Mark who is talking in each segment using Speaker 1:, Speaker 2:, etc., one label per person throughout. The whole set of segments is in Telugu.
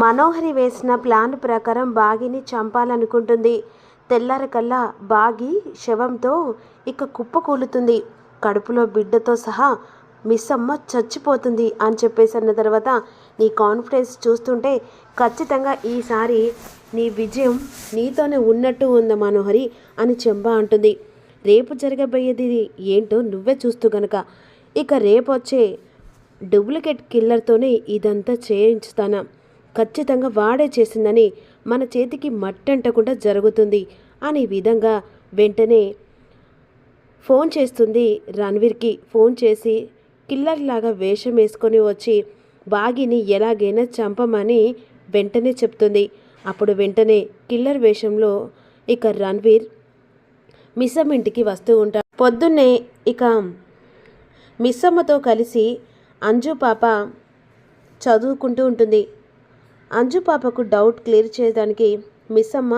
Speaker 1: మనోహరి వేసిన ప్లాన్ ప్రకారం బాగిని చంపాలనుకుంటుంది. తెల్లారకల్లా బాగి శవంతో ఇక కుప్పకూలుతుంది కడుపులో బిడ్డతో సహా మిస్ అమ్మ చచ్చిపోతుంది అని చెప్పేసి అన్న తర్వాత నీ కాన్ఫిడెన్స్ చూస్తుంటే ఖచ్చితంగా ఈసారి నీ విజయం నీతోనే ఉన్నట్టు ఉంది మనోహరి అని చెంబ అంటుంది. రేపు జరగబోయేది ఏంటో నువ్వే చూస్తూ గనక. ఇక రేపు వచ్చే డూప్లికేట్ కిల్లర్తోనే ఇదంతా చేయించుతానా? ఖచ్చితంగా వాడే చేసిందని మన చేతికి మట్టంటకుండా జరుగుతుంది అనే విధంగా వెంటనే ఫోన్ చేస్తుంది రణ్వీర్కి. ఫోన్ చేసి కిల్లర్ లాగా వేషం వేసుకొని వచ్చి బాగిని ఎలాగైనా చంపమని వెంటనే చెప్తుంది. అప్పుడు వెంటనే కిల్లర్ వేషంలో ఇక రణ్వీర్ మిస్సమ్మ ఇంటికి వస్తూ ఉంటాడు. పొద్దున్నే ఇక మిస్సమ్మతో కలిసి అంజు పాప చదువుకుంటూ ఉంటుంది. అంజు పాపకు డౌట్ క్లియర్ చేయడానికి మిస్ అమ్మ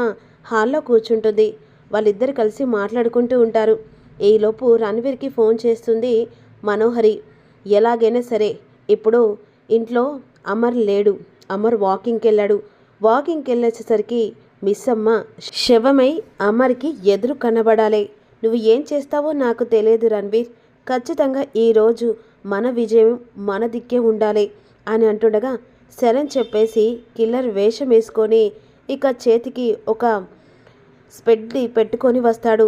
Speaker 1: హాల్లో కూర్చుంటుంది. వాళ్ళిద్దరు కలిసి మాట్లాడుకుంటూ ఉంటారు. ఈలోపు రణ్వీర్కి ఫోన్ చేస్తుంది మనోహరి. ఎలాగైనా సరే ఇప్పుడు ఇంట్లో అమర్ లేడు. అమర్ వాకింగ్కి వెళ్ళాడు వాకింగ్కి వెళ్ళేసరికి మిస్ అమ్మ శవమై అమర్కి ఎదురు కనబడాలి. నువ్వు ఏం చేస్తావో నాకు తెలియదు రణ్వీర్. ఖచ్చితంగా ఈరోజు మన విజయం మన దిక్కే ఉండాలి అని అంటుండగా శరణ్ చెప్పేసి కిల్లర్ వేషం వేసుకొని ఇక చేతికి ఒక స్పెడ్ని పెట్టుకొని వస్తాడు.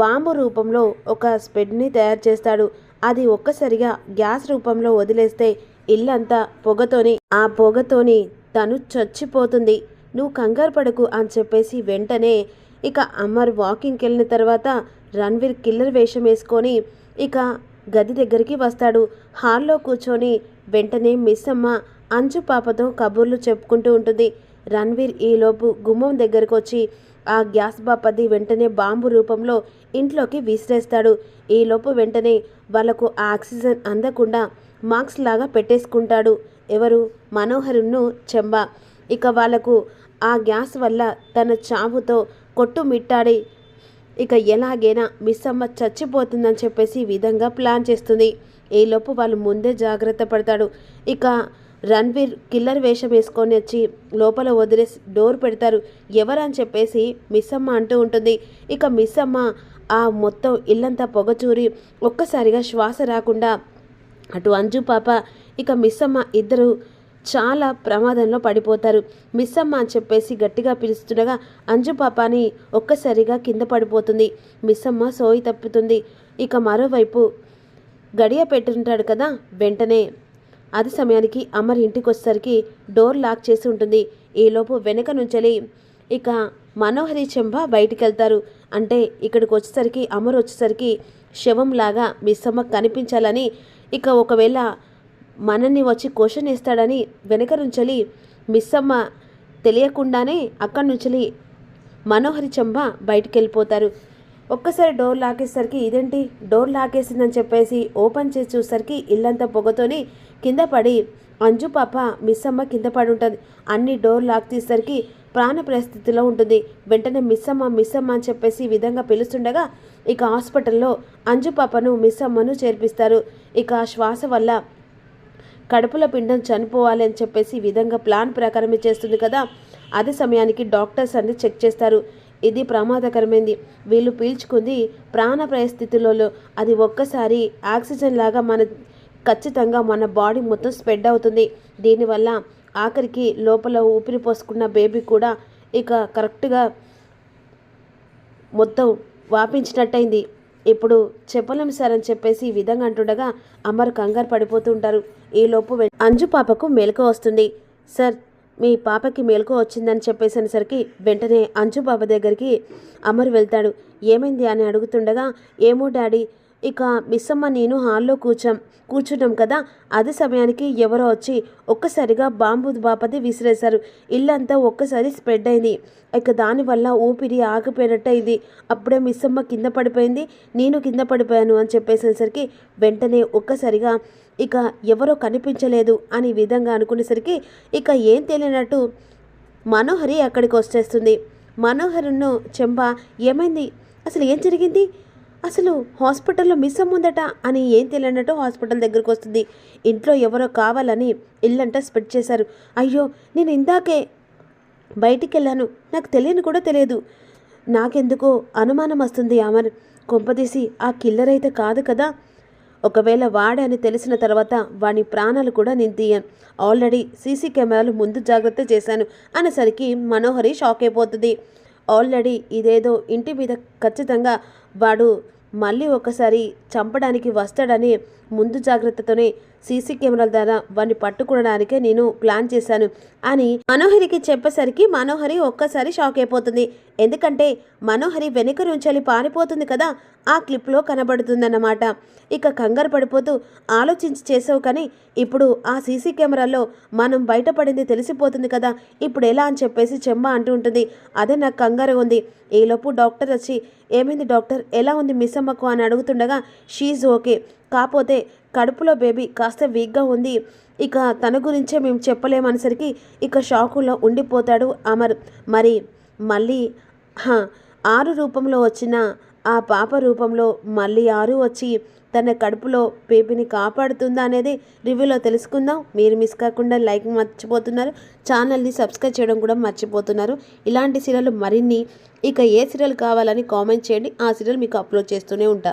Speaker 1: బాంబు రూపంలో ఒక స్పెడ్ని తయారు చేస్తాడు. అది ఒక్కసారిగా గ్యాస్ రూపంలో వదిలేస్తే ఇల్లంతా పొగతోని ఆ పొగతోని తను చచ్చిపోతుంది. నువ్వు కంగారు పడకు అని చెప్పేసి వెంటనే ఇక అమర్ వాకింగ్కి వెళ్ళిన తర్వాత రణ్వీర్ కిల్లర్ వేషం వేసుకొని ఇక గది దగ్గరికి వస్తాడు. హాల్లో కూర్చొని వెంటనే మిస్ అమ్మ అంచు పాపతో కబుర్లు చెప్పుకుంటూ ఉంటుంది. రణ్వీర్ ఈలోపు గుమ్మం దగ్గరకు వచ్చి ఆ గ్యాస్ బాపది వెంటనే బాంబు రూపంలో ఇంట్లోకి విసిరేస్తాడు. ఈలోపు వెంటనే వాళ్ళకు ఆ ఆక్సిజన్ అందకుండా మార్క్స్ లాగా పెట్టేసుకుంటాడు. ఎవరు? మనోహరును చెంబ. ఇక వాళ్ళకు ఆ గ్యాస్ వల్ల తన చావుతో కొట్టుమిట్టాడి ఇక ఎలాగైనా మిస్ అమ్మ చచ్చిపోతుందని చెప్పేసి విధంగా ప్లాన్ చేస్తుంది. ఈలోపు వాళ్ళు ముందే జాగ్రత్త పడతాడు. ఇక రణ్వీర్ కిల్లర్ వేషం వేసుకొని వచ్చి లోపల వదిలేసి డోర్ పెడతారు. ఎవరని చెప్పేసి మిస్సమ్మ అంటూ ఉంటుంది. ఇక మిస్సమ్మ ఆ మొత్తం ఇల్లంతా పొగచూరి ఒక్కసారిగా శ్వాస రాకుండా అటు అంజు పాప ఇక మిస్సమ్మ ఇద్దరు చాలా ప్రమాదంలో పడిపోతారు. మిస్సమ్మ అని చెప్పేసి గట్టిగా పిలుస్తుండగా అంజు పాపాని ఒక్కసారిగా కింద పడిపోతుంది. మిస్సమ్మ సోయి తప్పుతుంది. ఇక మరోవైపు గడియ పెట్టుంటాడు కదా వెంటనే అది సమయానికి అమర్ ఇంటికి వచ్చేసరికి డోర్ లాక్ చేసి ఉంటుంది. ఈలోపు వెనక నుంచెలి ఇక మనోహరి చెంబ బయటికి వెళ్తారు అంటే ఇక్కడికి వచ్చేసరికి అమర్ వచ్చేసరికి శవంలాగా మిస్సమ్మ కనిపించాలని ఇక ఒకవేళ మనల్ని వచ్చి క్వశ్చన్ వేస్తాడని వెనక నుంచెలి మిస్సమ్మ తెలియకుండానే అక్కడి నుంచి మనోహరి చెంబ బయటికి వెళ్ళిపోతారు ఒక్కసారి డోర్ లాగేసరికి ఇదేంటి? డోర్ లాగేసిందని చెప్పేసి ఓపెన్ చేసి చూసరికి ఇల్లంతా పొగతోని కింద పడి అంజు పాప మిస్ అమ్మ కింద పడి ఉంటుంది. అన్ని డోర్ లాక్ తీసేసరికి ప్రాణ పరిస్థితిలో ఉంటుంది. వెంటనే మిస్ అమ్మ మిస్ అమ్మ అని చెప్పేసి ఈ విధంగా పిలుస్తుండగా ఇక హాస్పిటల్లో అంజు పాపను మిస్ అమ్మను చేర్పిస్తారు. ఇక ఆ శ్వాస వల్ల కడుపుల పిండం చనిపోవాలి అని చెప్పేసి ఈ విధంగా ప్లాన్ ప్రకారమే చేస్తుంది కదా. అదే సమయానికి డాక్టర్స్ అన్ని చెక్ చేస్తారు. ఇది ప్రమాదకరమైంది. వీళ్ళు పీల్చుకుంది ప్రాణ పరిస్థితులలో అది ఒక్కసారి ఆక్సిజన్ లాగా మన ఖచ్చితంగా మన బాడీ మొత్తం స్ప్రెడ్ అవుతుంది. దీనివల్ల ఆఖరికి లోపల ఊపిరి పోసుకున్న బేబీ కూడా ఇక కరెక్ట్గా మొత్తం వాపించినట్టయింది. ఇప్పుడు చెప్పలేం సార్ అని చెప్పేసి ఈ విధంగా అంటుండగా అమర్ కంగారు పడిపోతూ ఉంటారు. ఈలోపు అంజు పాపకు మెలకు వస్తుంది. సార్ మీ పాపకి మేలుకు వచ్చిందని చెప్పేసరికి వెంటనే అంజు పాప దగ్గరికి అమర్ వెళ్తాడు. ఏమైంది అని అడుగుతుండగా ఏమో డాడీ ఇక మిస్సమ్మ నేను హాల్లో కూర్చాం కూర్చున్నాం కదా అదే సమయానికి ఎవరో వచ్చి ఒక్కసారిగా బాంబు బాపది విసిరేశారు. ఇల్లంతా ఒక్కసారి స్ప్రెడ్ అయింది. ఇక దానివల్ల ఊపిరి ఆగిపోయినట్టయింది. అప్పుడే మిస్సమ్మ కింద పడిపోయింది. నేను కింద పడిపోయాను అని చెప్పేసేసరికి వెంటనే ఒక్కసారిగా ఇక ఎవరో కనిపించలేదు అని విధంగా అనుకునేసరికి ఇక ఏం తెలియనట్టు మనోహరి అక్కడికి వచ్చేస్తుంది మనోహరును చెంబ ఏమైంది? అసలు ఏం జరిగింది? అసలు హాస్పిటల్లో మిస్ అమ్ముందట అని ఏం తెలియనట్టు హాస్పిటల్ దగ్గరికి వస్తుంది. ఇంట్లో ఎవరో కావాలని ఇల్లంటా స్పెట్ చేశారు. అయ్యో నేను ఇందాకే బయటికి వెళ్ళాను నాకు తెలియని కూడా తెలియదు. నాకెందుకో అనుమానం వస్తుంది అమర్. కొంపదీసి ఆ కిల్లర్ అయితే కాదు కదా. ఒకవేళ వాడే అని తెలిసిన తర్వాత వాని ప్రాణాలు కూడా నేను తీయను. ఆల్రెడీ సీసీ కెమెరాలు ముందు జాగ్రత్త చేశాను. అనేసరికి మనోహరి షాక్ అయిపోతుంది. ఆల్రెడీ ఇదేదో ఇంటి మీద ఖచ్చితంగా వాడు మళ్ళీ ఒకసారి చంపడానికి వస్తాడని ముందు జాగ్రత్తతోనే సీసీ కెమెరాల ద్వారా వాడిని పట్టుకోవడానికే నేను ప్లాన్ చేశాను. అని మనోహరికి చెప్పేసరికి మనోహరి ఒక్కసారి షాక్ అయిపోతుంది. ఎందుకంటే మనోహరి వెనుక నుంచి పారిపోతుంది కదా ఆ క్లిప్లో కనబడుతుందన్నమాట. ఇక కంగారు పడిపోతూ ఆలోచించి చేసావు కానీ ఇప్పుడు ఆ సీసీ కెమెరాల్లో మనం బయటపడింది తెలిసిపోతుంది కదా ఇప్పుడు ఎలా అని చెప్పేసి చెమ్మ అంటూ ఉంటుంది. అదే నాకు కంగారు ఉంది. ఈలోపు డాక్టర్ వచ్చి ఏమైంది డాక్టర్? ఎలా ఉంది మిస్ అమ్మకు? అని అడుగుతుండగా షీజ్ ఓకే. కాకపోతే కడుపులో బేబీ కాస్త వీక్గా ఉంది. ఇక తన గురించే మేము చెప్పలేమనేసరికి ఇక షాకులో ఉండిపోతాడు అమర్. మరి మళ్ళీ ఆరు రూపంలో వచ్చిన ఆ పాప రూపంలో మళ్ళీ ఆరు వచ్చి తన కడుపులో బేబీని కాపాడుతుందా అనేది రివ్యూలో తెలుసుకుందాం. మీరు మిస్ కాకుండా లైక్ మర్చిపోతున్నారు. ఛానల్ని సబ్స్క్రైబ్ చేయడం కూడా మర్చిపోతున్నారు. ఇలాంటి సీరియల్ మరిన్ని ఇక ఏ సీరియల్ కావాలని కామెంట్ చేయండి. ఆ సీరియల్ మీకు అప్లోడ్ చేస్తూనే ఉంటా.